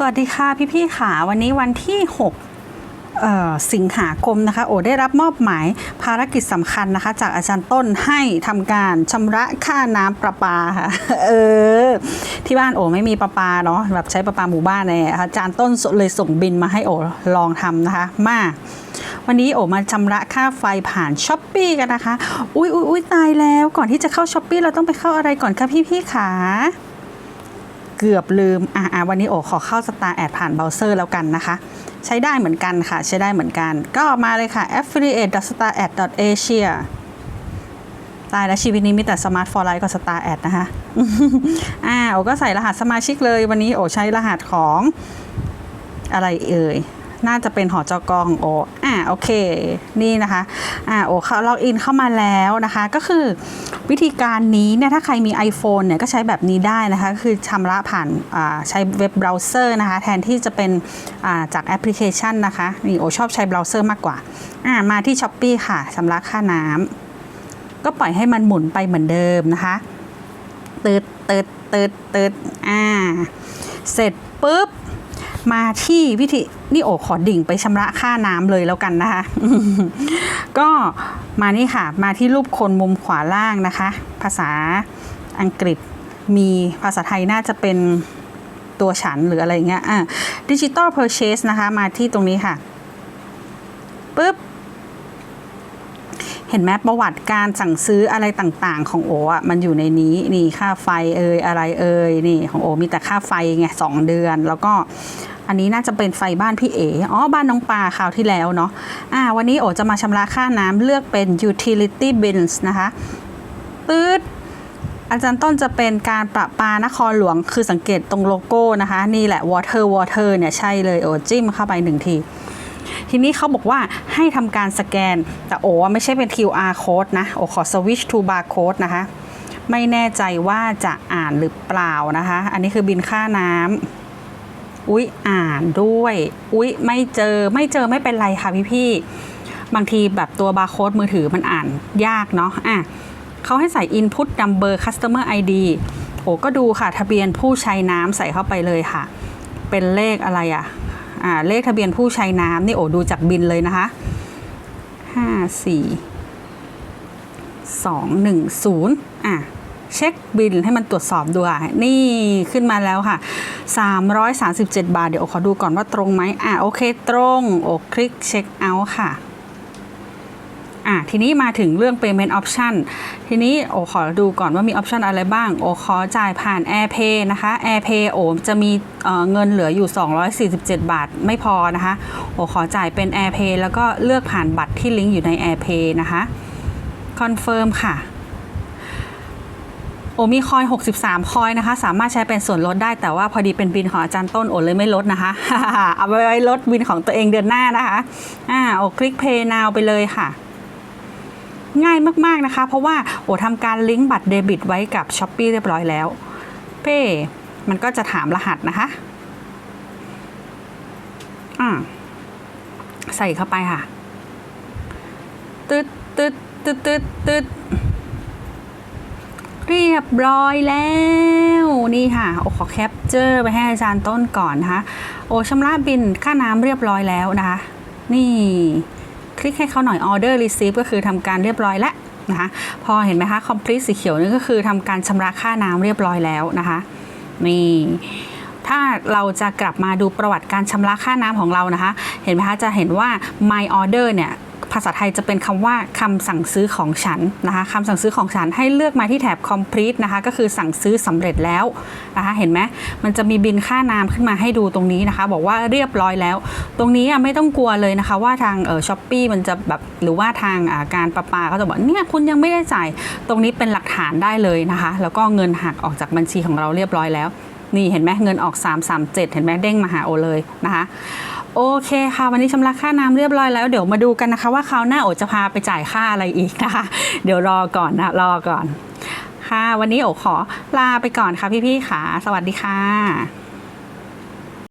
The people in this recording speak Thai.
สวัสดีค่ะพี่ๆค่ะวันนี้วันที่ 6 สิงหาคมนะคะ โอได้รับมอบหมายภารกิจสำคัญนะคะ จากอาจารย์ต้นให้ทำการชำระค่าน้ำประปาค่ะเออที่บ้านโอไม่มีประปาเนาะแบบใช้ประปาหมู่บ้านเลยอาจารย์ต้นเลยส่งบินมาให้โอลองทำนะคะ มาวันนี้โอมาชำระค่าไฟผ่านช้อปปีกันนะคะ อุ้ยอุ้ยอุ้ยตายแล้วก่อนที่จะเข้าช้อปปีเราต้องไปเข้าอะไรก่อนคะพี่ๆค่ะ เกือบลืม อะอะวันนี้โอขอเข้าสตาร์แอดผ่านเบราว์เซอร์แล้วกันนะคะ ใช้ได้เหมือนกันค่ะ ใช้ได้เหมือนกัน ก็มาเลยค่ะ affiliate star ad asia ตายแล้วชีวิตนี้มีแต่สมาร์ทฟอร์ไลท์กับสตาร์แอดนะคะ อ่าโอก็ใส่รหัสสมาชิกเลยวันนี้โอใช้รหัสของอะไรเอ่ย น่าจะเป็นหอจกองโออ่าโอเค นี่นะคะอ่าโอเขาล็อกอินเข้ามาแล้วนะคะ ก็คือวิธีการนี้เนี่ยถ้าใครมี iPhone เนี่ยก็ใช้แบบนี้ได้นะคะคือชำระผ่านอ่าใช้เว็บเบราว์เซอร์นะคะ แทนที่จะเป็นอ่าจากแอปพลิเคชันนะคะนี่โอชอบใช้เบราว์เซอร์มากกว่าอ่ามาที่ s h อ p e e ค่ะชำระค่าน้ำก็ปล่อยให้มันหมุนไปเหมือนเดิมนะคะตืดตืดตืดตืดอ่าเสร็จปุ๊บ มาที่วิธีนี่โอขอดิ่งไปชำระค่าน้ำเลยแล้วกันนะคะ ก็มานี่ค่ะ มาที่รูปคนมุมขวาล่างนะคะ ภาษาอังกฤษมีภาษาไทยน่าจะเป็นตัวฉันหรืออะไรเงี้ยอะดิจิตอลเพอร์เชสนะคะ มาที่ตรงนี้ค่ะปุ๊บ เห็นไหมประวัติการสั่งซื้ออะไรต่างๆ ของโออะมันอยู่ในนี้นี่ค่าไฟเอ่ยอะไรเอ่ยนี่ของโอมีแต่ค่าไฟไงสองเดือน แล้วก็อันนี้น่าจะเป็นไฟบ้านพี่เอ๋อ๋อบ้านน้องปลาคราวที่แล้วเนาะอ่าวันนี้โอจะมาชำระค่าน้ำเลือกเป็น utility bills นะคะตืดอาจารย์ต้นจะเป็นการประปานครหลวงคือสังเกตตรงโลโก้นะคะ นี่แหละ water water เนี่ยใช่เลยโอจิ้มเข้าไปหนึ่งที ทีนี้เขาบอกว่าให้ทำการสแกน แต่โอ้ไม่ใช่เป็น QR code นะ โอขอ switch to barcode นะคะ ไม่แน่ใจว่าจะอ่านหรือเปล่านะคะ อันนี้คือบินค่าน้ำอุ๊ย อ่านด้วย อุ๊ย ไม่เจอไม่เจอไม่เป็นไรค่ะพี่ๆบางทีแบบตัวบาร์โค้ดมือถือมันอ่านยากเนาะอะเขาให้ใส่ input number customer ID โอ้ก็ดูค่ะ ทะเบียนผู้ใช้น้ำใส่เข้าไปเลยค่ะ เป็นเลขอะไรอะ่ะ อ่าเลขทะเบียนผู้ใช้น้ำนี่โอ้ดูจากบินเลยนะคะห้าสี่สองหนึ่งศูนย์อะเช็คบินให้มันตรวจสอบดูอะนี่ขึ้นมาแล้วค่ะ 337 บาท เดี๋ยวโอขอดูก่อนว่าตรงไหมอะโอเคตรง โอคลิกเช็คเอาท์ค่ะ อะทีนี้มาถึงเรื่อง payment option ทีนี้โอขอดูก่อนว่ามี option อะไรบ้าง โอขอจ่ายผ่าน AirPay นะคะ AirPay โอจะมีเเงินเหลืออยู่ 247 บาทไม่พอนะคะ โอขอจ่ายเป็น AirPay แล้วก็เลือกผ่านบัตรที่ลิงก์อยู่ใน AirPay นะคะ Confirm ค่ะโอมีคอย 63 คอยนะคะ สามารถใช้เป็นส่วนลดได้ แต่ว่าพอดีเป็นบินของอาจารย์ต้นโอเลยไม่ลดนะคะ เอาไว้ลดบินของตัวเองเดือนหน้านะคะ อ่า โอคลิก Pay Now ไปเลยค่ะ ง่ายมากๆนะคะ เพราะว่าโอทำการลิงก์บัตรเดบิตไว้กับ s h อ p e e เรียบร้อยแล้ว เป้มันก็จะถามรหัสนะคะอ่าใส่เข้าไปค่ะ ตึ๊ดตึ๊ดตึ๊ดตึ๊ดตึ๊ดเรียบร้อยแล้ว นี่ค่ะโอขอแคปเจอร์ไปให้อาจารย์ต้นก่อนนะคะ โอชำระบินค่าน้ำเรียบร้อยแล้วนะคะ นี่ คลิกให้เขาหน่อย Order Receive ก็คือทำการเรียบร้อยแล้วนะคะพอเห็นไหมคะ Complete สีเขียวนี่ก็คือทำการชำระค่าน้ำเรียบร้อยแล้วนะคะนี่ถ้าเราจะกลับมาดูประวัติการชำระค่าน้ำของเรานะคะ เห็นไหมคะ จะเห็นว่า My Order เนี่ยาษาไทยจะเป็นคำว่าคำสั่งซื้อของฉันนะคะคำสั่งซื้อของฉันให้เลือกมาที่แถบ complete นะคะก็คือสั่งซื้อสำเร็จแล้วนะคะเห็นไหมมันจะมีบินค่าน้ำขึ้นมาให้ดูตรงนี้นะคะ บอกว่าเรียบร้อยแล้ว ตรงนี้ไม่ต้องกลัวเลยนะคะ ว่าทางเออช้อปปีมันจะแบบหรือว่าทางาการประปาเขาจะบอกเนี่ยคุณยังไม่ได้จ่ายตรงนี้เป็นหลักฐานได้เลยนะคะ แล้วก็เงินหักออกจากบัญชีของเราเรียบร้อยแล้ว นี่เห็นไหมเงินออก 337 เห็นไหมเด้งมาหาโอเลยนะคะ โอเคค่ะ วันนี้ชำระค่าน้ำเรียบร้อยแล้วเดี๋ยวมาดูกันนะคะว่าคราวหน้าโอจะพาไปจ่ายค่าอะไรอีกนะคะ เดี๋ยวรอก่อนนะรอก่อน ค่ะ วันนี้โอขอลาไปก่อนค่ะพี่ๆค่ะ สวัสดีค่ะ